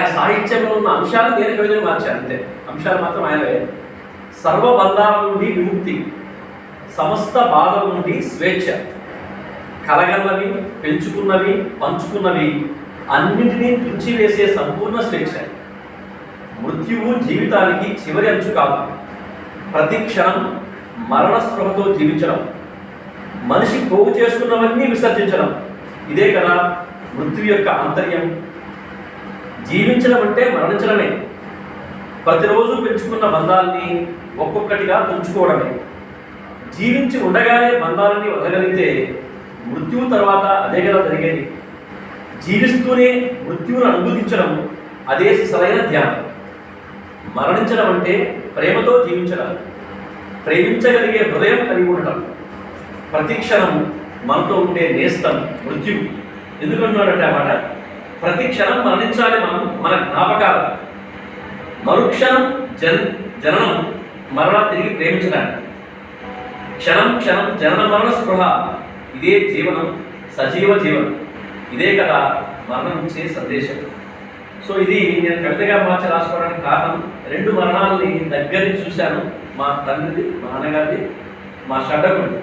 ఆయన సాహిత్యంలో ఉన్న అంశాలు నేను కవితలు మార్చాను అంతే అంశాలు మాత్రం ఆయనవే. సర్వబంధాల నుండి విముక్తి సమస్త బాధల నుండి స్వేచ్ఛ కలగన్నవి పెంచుకున్నవి పంచుకున్నవి అన్నింటినీ తుచ్చివేసే సంపూర్ణ స్వేచ్ఛ. మృత్యువు జీవితానికి చివరి అంచు కాదు. ప్రతి క్షణం మరణ స్పృహతో జీవించడం మనిషి పోగు చేసుకున్నవన్నీ విసర్జించడం. ఇదే కదా మృత్యు యొక్క ఆంతర్యం. జీవించడం అంటే మరణించడమే. ప్రతిరోజు పెంచుకున్న బంధాలని ఒక్కొక్కటిగా తుంచుకోవడమే. జీవించి ఉండగానే బంధాలని వదలగలిగితే మృత్యువు తర్వాత అదే కదా జరిగేది. జీవిస్తూనే మృత్యువును అనుభూతించడం అదే సరైన ధ్యానం. మరణించడం అంటే ప్రేమతో జీవించడం. ప్రేమించగలిగే హృదయం కలిగి ఉండటం. ప్రతిక్షణం మనతో ఉండే నేస్తం మృత్యువు. ఎందుకంటున్నాడంటే ఆ మాట? ప్రతి క్షణం మరణించాలి మనం మన జ్ఞాపకాలు. మరుక్షణం జన్ జననం మరణ తిరిగి ప్రేమించడానికి. క్షణం క్షణం జనన మరణ స్పృహ. ఇదే జీవనం సజీవ జీవనం. ఇదే కదా మరణం ఇచ్చే సందేశం. సో ఇది నేను కవితగా మార్చి రాసుకోవడానికి కారణం. రెండు మరణాలని దగ్గర చూశాను. మా తండ్రిది మా నాన్నగారిది మా షడ్డకుడి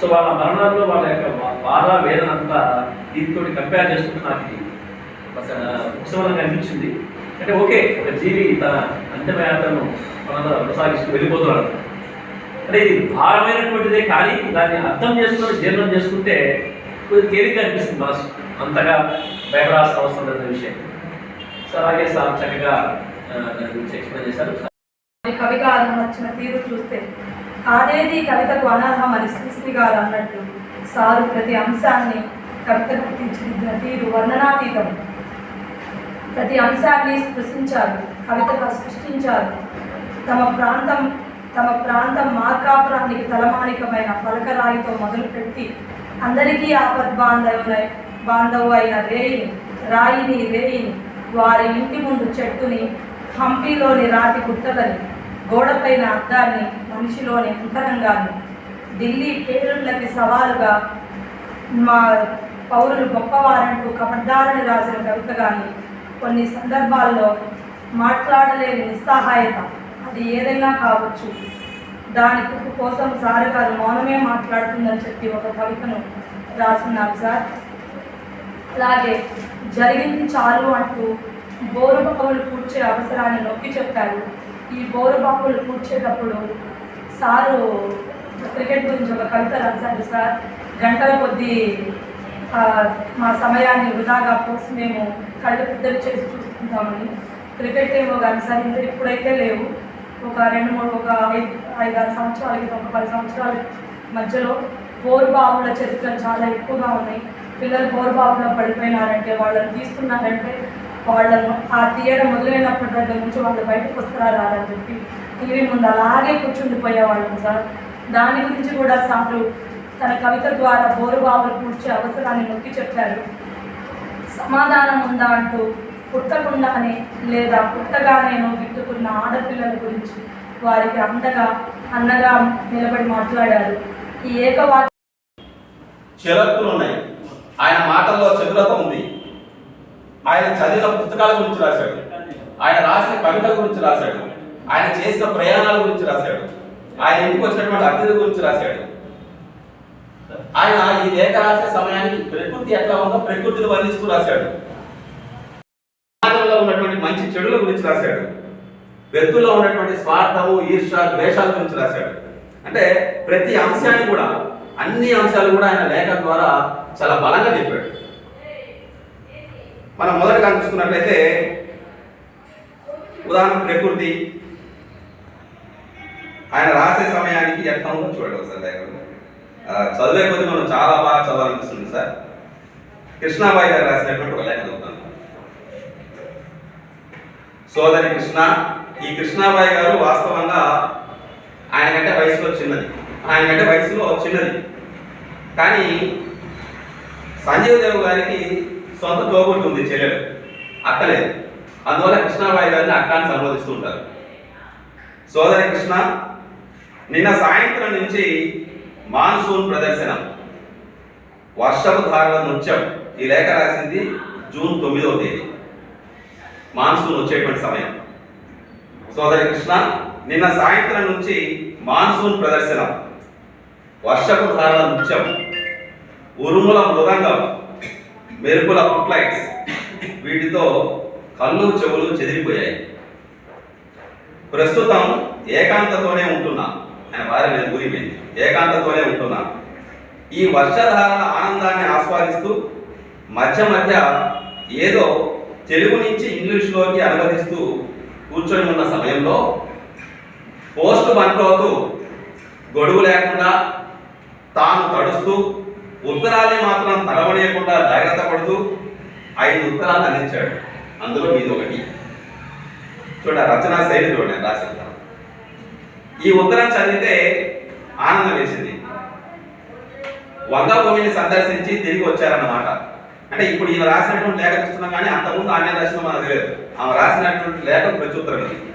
సో వాళ్ళ మరణాల్లో వాళ్ళ యొక్క బాధ వేదన అంతా దీంతో కంపేర్ చేసుకుంటే నాకు ఇది ఉత్సవంగా అనిపించింది అంటే ఓకే ఒక జీవి తన అంతిమయాత్రను మనందరం కొనసాగిస్తూ వెళ్ళిపోతున్నాడు. అంటే ఇది భారమైనటువంటిదే కానీ దాన్ని అర్థం చేసుకొని జీర్ణం చేసుకుంటే కొద్దిగా తేలిక అనిపిస్తుంది మనసు. అంతగా భయపడాల్సిన అవసరం లేదన్న విషయం. సో అలాగే సార్ చక్కగా దాని గురించి ఎక్స్ప్లెయిన్ చేశారు. మరి కవి నచ్చిన తీరు చూస్తే కాదేది కవితకు అనర్హం అని సృష్టి గారు అన్నట్టు సారు ప్రతి అంశాన్ని కవితకు తీర్చిదిద్దిన తీరు వర్ణనాతీతం. ప్రతి అంశాన్ని స్పృశించారు కవితగా సృష్టించారు తమ ప్రాంతం తమ ప్రాంతం మార్కాపురానికి తలమానికమైన పలకరాయితో మొదలుపెట్టి అందరికీ ఆపద్ బాంధవులై బాంధవు అయిన రేయిని రాయిని రేయిని వారి ఇంటి ముందు చెట్టుని హంపీలోని రాతి గుట్టలని గోడపైన అద్దాన్ని మనిషిలోని అంతరంగాన్ని ఢిల్లీ పేరుళ్ళకి సవాలుగా మా పౌరులు గొప్పవారంటూ కపడ్డారని రాసిన కవిత కానీ కొన్ని సందర్భాల్లో మాట్లాడలేని నిస్సహాయత. అది ఏదైనా కావచ్చు. దాని కోసం సార్ గారు మౌనమే మాట్లాడుతుందని చెప్పి ఒక కవితను రాసున్నారు సార్. అలాగే జరిగింది చాలు అంటూ బోరు బావులు కూర్చే అవసరాన్ని నొక్కి చెప్పారు. ఈ బోరు బావులు కూర్చేటప్పుడు సారు క్రికెట్ గురించి ఒక కవిత రాశారు సార్. గంటల కొద్దీ మా సమయాన్ని వృధాగా పోసి మేము కళ్ళు పెద్దలు చేసి చూసుకుంటామని. క్రికెట్ ఏమో కానీ సార్ ఇంకా ఇప్పుడైతే లేవు. ఒక రెండు మూడు ఒక ఐదు ఐదు ఆరు సంవత్సరాల క్రితం ఒక పది సంవత్సరాల మధ్యలో బోరు బావుల చరిత్రలు చాలా ఎక్కువగా ఉన్నాయి. పిల్లలు బోరు బావులో పడిపోయినారంటే వాళ్ళని తీస్తున్నారంటే వాళ్ళను ఆ తీయడం మొదలైనప్పటి దగ్గర నుంచి వాళ్ళు బయటకు వస్తారా అని చెప్పి టీవీ ముందు అలాగే కూర్చుండిపోయేవాళ్ళం సార్. దాని గురించి కూడా సార్లు తన కవిత ద్వారా బోరు పూడ్చే కూర్చే అవసరాన్ని నొక్కి చెప్పారు. సమాధానం ఉందా అంటూ పుట్టకుండానే లేదా పుట్టగానేనో గిట్టుకున్న ఆడపిల్లల గురించి వారికి అండగా అన్నగా నిలబడి మాట్లాడారు. ఈ ఏకవా చరత్తులు ఉన్నాయి. ఆయన మాటల్లో చతురత ఉంది. ఆయన చదివిన పుస్తకాల గురించి రాశాడు. ఆయన రాసిన కవితల గురించి రాశాడు. ఆయన చేసిన ప్రయాణాల గురించి రాశాడు. ఆయన ఇంటికి వచ్చినటువంటి అతిథి గురించి రాశాడు. ఆయన ఈ లేఖ రాసే సమయానికి ప్రకృతి ఎట్లా ఉందో ప్రకృతిని వర్ణిస్తూ రాశాడు. సమాజంలో ఉన్నటువంటి మంచి చెడుల గురించి రాశాడు. వ్యక్తుల్లో ఉన్నటువంటి స్వార్థము ఈర్ష ద్వేషాల గురించి రాశాడు. అంటే ప్రతి అంశాన్ని కూడా అన్ని అంశాలు కూడా ఆయన లేఖ ద్వారా చాలా బలంగా చెప్పాడు. మనం మొదటగా చూసుకున్నట్లయితే ఉదాహరణ ప్రకృతి. ఆయన రాసే సమయానికి ఎట్లా ఉందో చూడండి ఒకసారి లేఖ చదివే కొద్ది మనం చాలా బాగా చదవాలనిపిస్తుంది సార్. కృష్ణాబాయి గారు రాసినటువంటి ఒక లేఖ చదువుతాను. సోదరి కృష్ణ ఈ కృష్ణాబాయి గారు వాస్తవంగా ఆయన కంటే వయసులో చిన్నది. ఆయన కంటే వయసులో చిన్నది. కానీ సంజీవ్ దేవ్ గారికి సొంత తోబుట్టు ఉంది చెల్లెలు అక్కలేదు. అందువల్ల కృష్ణాబాయి గారిని అక్కని సంబోధిస్తూ ఉంటారు. సోదరి కృష్ణ నిన్న సాయంత్రం నుంచి మాన్సూన్ ప్రదర్శనం. వర్షపు ధారణ నృత్యం. ఈ లేఖ రాసింది జూన్ తొమ్మిదవ తేదీ. మాన్సూన్ వచ్చేటువంటి సమయం. సోదరి కృష్ణ నిన్న సాయంత్రం నుంచి మాన్సూన్ ప్రదర్శనం. వర్షపు ధారణ నృత్యం. ఉరుముల మృదంగం. మెరుపుల ఫుట్లైట్స్. వీటితో కళ్ళు చెవులు చెదిరిపోయాయి. ప్రస్తుతం ఏకాంతతోనే ఉంటున్నాను ఆయన భార్య మీద ఊరిపోయింది. ఏకాంతతోనే ఉంటున్నాను. ఈ వర్షధారల ఆనందాన్ని ఆస్వాదిస్తూ మధ్య మధ్య ఏదో తెలుగు నుంచి ఇంగ్లీష్లోకి అనువదిస్తూ కూర్చొని ఉన్న సమయంలో పోస్ట్ బంక్ గొడుగు లేకుండా తాను తడుస్తూ ఉత్తరాల్ని మాత్రం తడవనీయకుండా జాగ్రత్త పడుతూ ఐదు ఉత్తరాలు అందించాడు. అందులో మీది ఒకటి. చూడ రచనా శైలి చూడండి రాసిన ఈ ఉత్తరం చదివితే ఆనందం వేసింది. వంగభూమిని సందర్శించి తిరిగి వచ్చారన్నమాట. అంటే ఇప్పుడు ఈయన రాసినటువంటి లేఖ చూస్తున్నాం కానీ అంతకుముందు ఆమె రాసిన మనకు తెలియదు. ఆమె రాసినటువంటి లేఖ ప్రత్యుత్తరం ఇది.